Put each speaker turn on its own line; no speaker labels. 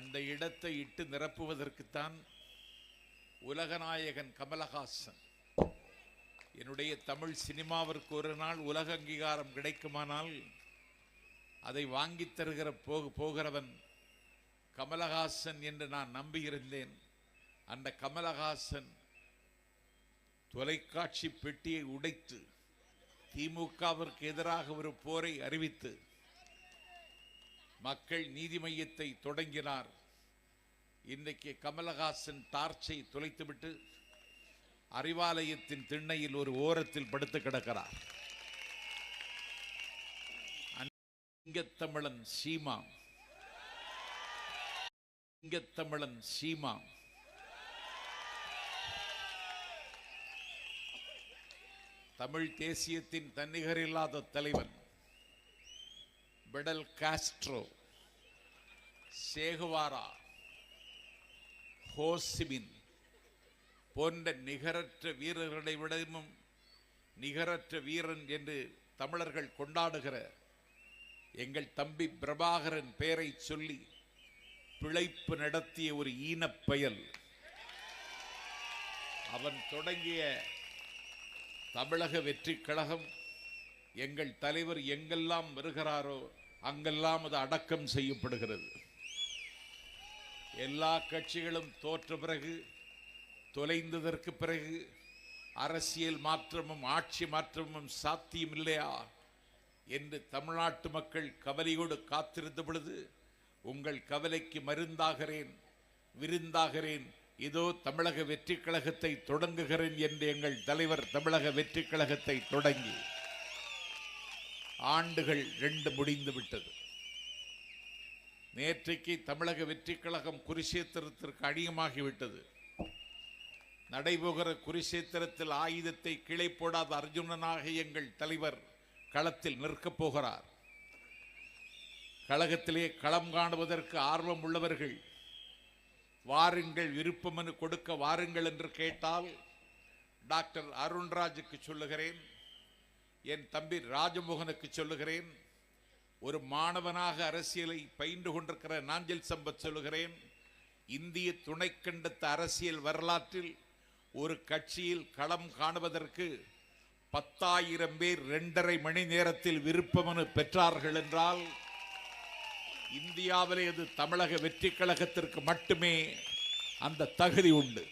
அந்த இடத்தை இட்டு நிரப்புவதற்குத்தான் உலகநாயகன் கமலஹாசன். என்னுடைய தமிழ் சினிமாவிற்கு ஒரு நாள் உலக அங்கீகாரம் கிடைக்குமானால் அதை வாங்கித் தருகிற போக போகிறவன் கமலஹாசன் என்று நான் நம்பியிருந்தேன். அந்த கமலஹாசன் தொலைக்காட்சி பெட்டியை உடைத்து திமுகவிற்கு எதிராக ஒரு போரை அறிவித்து மக்கள் நீதி மையத்தை தொடங்கினார். இன்றைக்கு கமலஹாசன் டார்ச்சை தொலைத்துவிட்டு அறிவாலயத்தின் திண்ணையில் ஒரு ஓரத்தில் படுத்து கிடக்கிறார். இங்கத்தமிழன் சீமா. இங்கத்தமிழன் சீமா. தமிழ் தேசியத்தின் தன்னிகரில்லாத தலைவன். பெடல் காஸ்ட்ரோ சேகுவாரா ஹோசிமின் போன்ற நிகரற்ற வீரர்களை விடவும் நிகரற்ற வீரன் என்று தமிழர்கள் கொண்டாடுகிற எங்கள் தம்பி பிரபாகரன் பெயரை சொல்லி பிழைப்பு நடத்திய ஒரு ஈனப் பயல் அவன் தொடங்கிய தமிழக வெற்றி கழகம் எங்கள் தலைவர் எங்கெல்லாம் வருகிறாரோ அங்கெல்லாம் அது அடக்கம் செய்யப்படுகிறது. எல்லா கட்சிகளும் தோற்ற பிறகு தொலைந்ததற்கு பிறகு அரசியல் மாற்றமும் ஆட்சி மாற்றமும் சாத்தியம் இல்லையா என்று தமிழ்நாட்டு மக்கள் கவலையோடு காத்திருந்த பொழுது உங்கள் கவலைக்கு மருந்தாகிறேன் விருந்தாகிறேன் இதோ தமிழக வெற்றி கழகத்தை தொடங்குகிறேன் என்று எங்கள் தலைவர் தமிழக வெற்றி கழகத்தை தொடங்கி ஆண்டுகள் ரெண்டு முடிந்து விட்டது. நேற்றைக்கு தமிழக வெற்றிக் கழகம் குருஷேத்திரத்திற்கு அணியமாகிவிட்டது நடைபோகிற குருஷேத்திரத்தில் ஆயுதத்தை கீழே போடாத அர்ஜுனனாக எங்கள் தலைவர் களத்தில் நிற்கப் போகிறார். கழகத்திலே களம் காணுவதற்கு ஆர்வம் உள்ளவர்கள் வாருங்கள் விருப்பமனு கொடுக்க வாருங்கள் என்று கேட்டால் டாக்டர் அருண்ராஜுக்கு சொல்லுகிறேன் என் தம்பி ராஜமோகனுக்கு சொல்லுகிறேன் ஒரு மாணவனாக அரசியலை பயின்று கொண்டிருக்கிற நாஞ்சல் சம்பத் சொல்லுகிறேன் இந்திய துணைக்கண்டத்து அரசியல் வரலாற்றில் ஒரு கட்சியில் களம் காணுவதற்கு பத்தாயிரம் பேர் ரெண்டரை மணி நேரத்தில் விருப்பமனு பெற்றார்கள் என்றால் இந்தியாவிலே அது தமிழக வெற்றி கழகத்திற்கு மட்டுமே அந்த தகுதி உண்டு.